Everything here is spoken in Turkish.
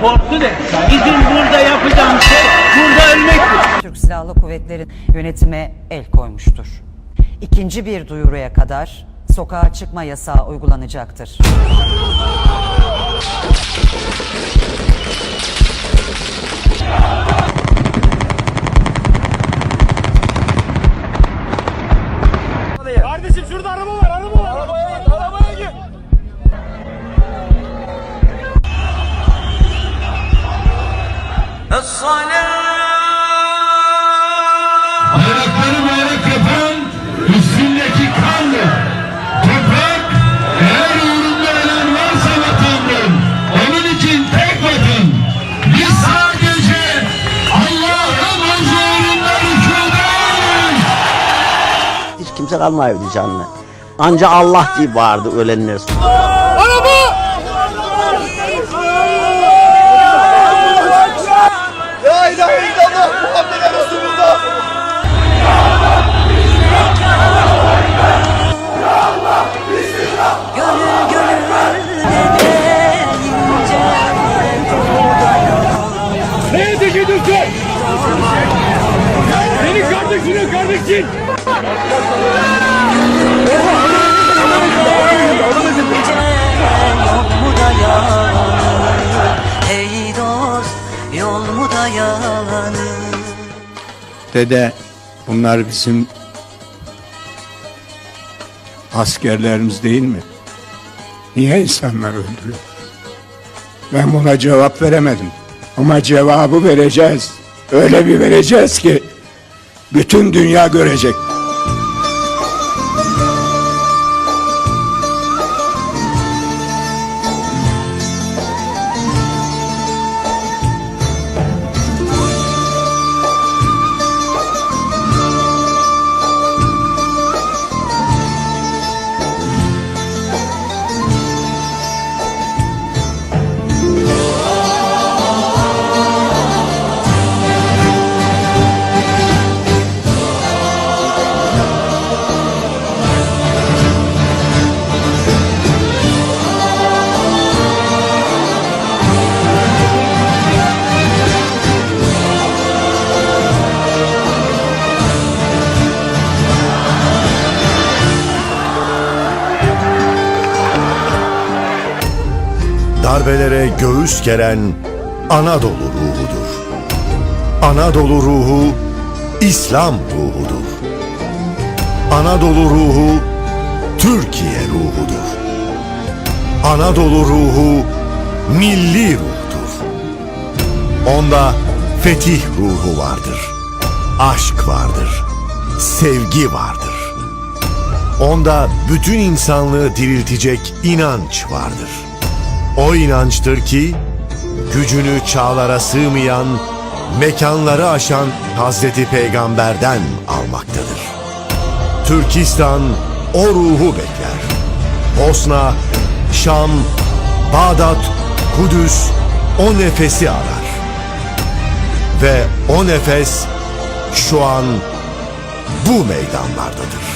korktu de. Bizim burada yapacağımız şey burada ölmektir. Türk Silahlı Kuvvetleri yönetime el koymuştur. İkinci bir duyuruya kadar sokağa çıkma yasağı uygulanacaktır. Bayrakları bayrak yapan üstündeki kandır. Toprak eğer uğrunda ölen varsa vatandır. Onun için tek vatan. Biz sadece Allah'ın huzurunda rükûdayız. Hiç kimse kalmaydı canlı. Anca Allah diye bağırdı ölenler. Dayanır Dede bunlar bizim askerlerimiz değil mi? Niye insanlar öldürüyor? Ben buna cevap veremedim. Ama cevabı vereceğiz. Öyle bir vereceğiz ki bütün dünya görecek. Darbelere göğüs geren Anadolu ruhudur. Anadolu ruhu İslam ruhudur. Anadolu ruhu Türkiye ruhudur. Anadolu ruhu milli ruhtur. Onda fetih ruhu vardır. Aşk vardır. Sevgi vardır. Onda bütün insanlığı diriltecek inanç vardır. O inançtır ki gücünü çağlara sığmayan, mekanları aşan Hazreti Peygamber'den almaktadır. Türkistan o ruhu bekler. Bosna, Şam, Bağdat, Kudüs o nefesi arar. Ve o nefes şu an bu meydanlardadır.